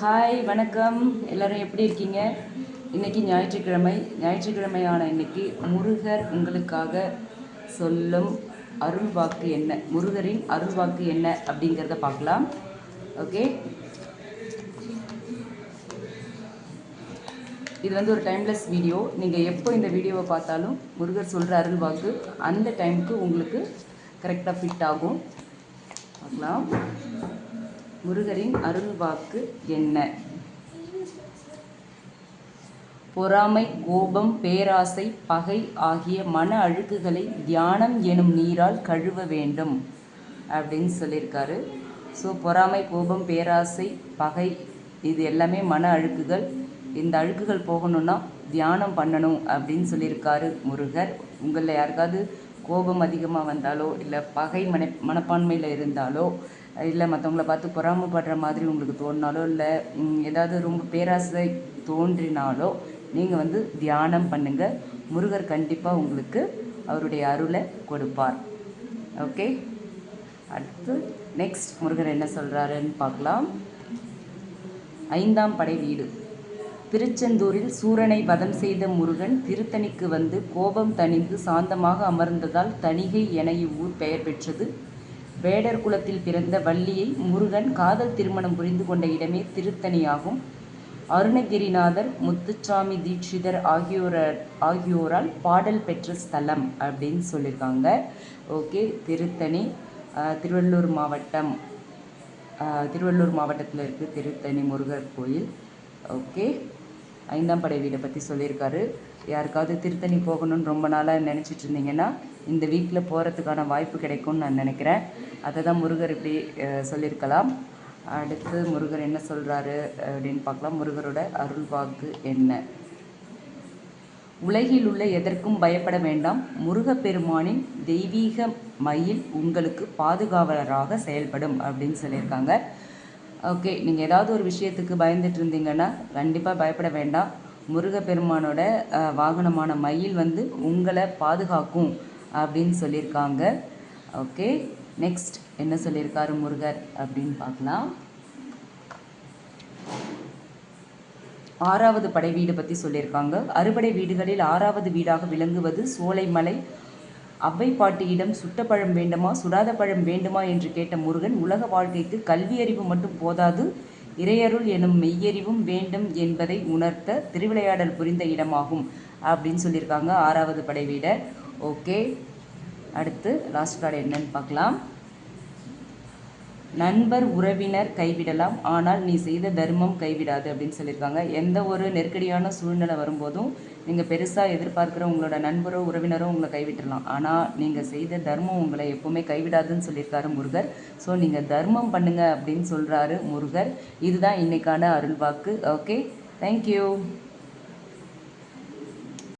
Hi வணக்கம். எல்லோரும் எப்படி இருக்கீங்க? இன்னைக்கு ஞாயிற்றுக்கிழமை. ஞாயிற்றுக்கிழமையான இன்னைக்கு முருகர் உங்களுக்காக சொல்லும் அருள் வாக்கு என்ன? முருகரின் அருள் வாக்கு என்ன அப்படிங்கிறத பார்க்கலாம். ஓகே இது வந்து ஒரு டைம்லெஸ் வீடியோ நீங்கள் எப்போ இந்த வீடியோவை பார்த்தாலும் முருகர் சொல்கிற அருள் வாக்கு அந்த டைமுக்கு உங்களுக்கு கரெக்டாக ஃபிட் ஆகும். பார்க்கலாம். முருகரின் அருள் வாக்கு என்ன? பொறாமை கோபம் பேராசை பகை ஆகிய மன அழுக்குகளை தியானம் எனும் நீரால் கழுவ வேண்டும் அப்படின்னு சொல்லியிருக்காரு. ஸோ பொறாமை கோபம் பேராசை பகை இது எல்லாமே மன அழுக்குகள். இந்த அழுக்குகள் போகணும்னா தியானம் பண்ணணும் அப்படின்னு சொல்லியிருக்காரு முருகர். உங்களில் யாருக்காவது கோபம் அதிகமாக வந்தாலோ இல்லை பகை மன மனப்பான்மையில் இருந்தாலோ இல்லை மற்றவங்கள பார்த்து பொறாமப்படுற மாதிரி உங்களுக்கு தோணினாலோ இல்லை ஏதாவது ரொம்ப பேராசை தோன்றினாலோ நீங்கள் வந்து தியானம் பண்ணுங்கள் முருகர் கண்டிப்பாக உங்களுக்கு அவருடைய அருளை கொடுப்பார். ஓகே? அடுத்து நெக்ஸ்ட் முருகர் என்ன சொல்கிறாருன்னு பார்க்கலாம். ஐந்தாம் படை வீடு. திருச்செந்தூரில் சூரனை வதம் செய்த முருகன் திருத்தணிக்கு வந்து கோபம் தணிந்து சாந்தமாக அமர்ந்ததால் தணிகை என இவ்வூர் பெயர் பெற்றது. வேடர் குலத்தில் பிறந்த வள்ளியை முருகன் காதல் திருமணம் புரிந்து கொண்ட இடமே திருத்தணியாகும். அருணகிரிநாதர் முத்துச்சாமி தீட்சிதர் ஆகியோர ஆகியோரால் பாடல் பெற்ற ஸ்தலம் அப்படின்னு சொல்லியிருக்காங்க ஓகே திருத்தணி திருவள்ளூர் மாவட்டம் திருவள்ளூர் மாவட்டத்தில் இருக்குது திருத்தணி முருகர் கோயில். ஓகே. ஐந்தாம் படை வீடை பற்றி சொல்லியிருக்காரு. யாருக்காவது திருத்தணி போகணும்னு ரொம்ப நாளாக நினச்சிட்டு இருந்தீங்கன்னா இந்த வீக்கில் போகிறதுக்கான வாய்ப்பு கிடைக்கும்னு நான் நினைக்கிறேன். அதை தான் முருகர் இப்படி சொல்லியிருக்கலாம். அடுத்து முருகர் என்ன சொல்கிறாரு அப்படின்னு பார்க்கலாம். முருகரோட அருள் வாக்கு என்ன? உலகில் உள்ள எதற்கும் பயப்பட வேண்டாம். முருகப்பெருமானின் தெய்வீக மயில் உங்களுக்கு பாதுகாவலராக செயல்படும் அப்படின்னு சொல்லியிருக்காங்க. ஓகே நீங்கள் ஏதாவது ஒரு விஷயத்துக்கு பயந்துட்டு இருந்தீங்கன்னா கண்டிப்பாக பயப்பட வேண்டாம். முருகப்பெருமானோட வாகனமான மயில் வந்து உங்களை பாதுகாக்கும் அப்படின்னு சொல்லியிருக்காங்க. ஓகே நெக்ஸ்ட் என்ன சொல்லியிருக்காரு முருகர் அப்படின்னு பார்க்கலாம். ஆறாவது படை வீடு பற்றி சொல்லியிருக்காங்க. அறுபடை வீடுகளில் ஆறாவது வீடாக விளங்குவது சோலைமலை அவ்வை பாட்டியிடம் சுட்ட பழம் வேண்டுமா சுடாத பழம் வேண்டுமா என்று கேட்ட முருகன் உலக வாழ்க்கைக்கு கல்வியறிவு மட்டும் போதாது இறையருள் எனும் மெய்யறிவும் வேண்டும் என்பதை உணர்த்த திருவிளையாடல் புரிந்த இடமாகும் அப்படின்னு சொல்லியிருக்காங்க ஆறாவது படை ஓகே அடுத்து லாஸ்ட் கார்டு என்னன்னு பார்க்கலாம். நண்பர் உறவினர் கைவிடலாம். ஆனால் நீ செய்த தர்மம் கைவிடாது அப்படின்னு சொல்லியிருக்காங்க. எந்த ஒரு நெருக்கடியான சூழ்நிலை வரும்போதும் நீங்கள் பெருசாக எதிர்பார்க்குற உங்களோட நண்பரோ உறவினரோ உங்களை கைவிட்டுடலாம் ஆனால் நீங்கள் செய்த தர்மம் உங்களை எப்போவுமே கைவிடாதுன்னு சொல்லியிருக்காரு முருகர். ஸோ நீங்கள் தர்மம் பண்ணுங்கள் அப்படின்னு சொல்கிறாரு முருகர். இதுதான் இன்றைக்கான அருள்வாக்கு. ஓகே? தேங்க்யூ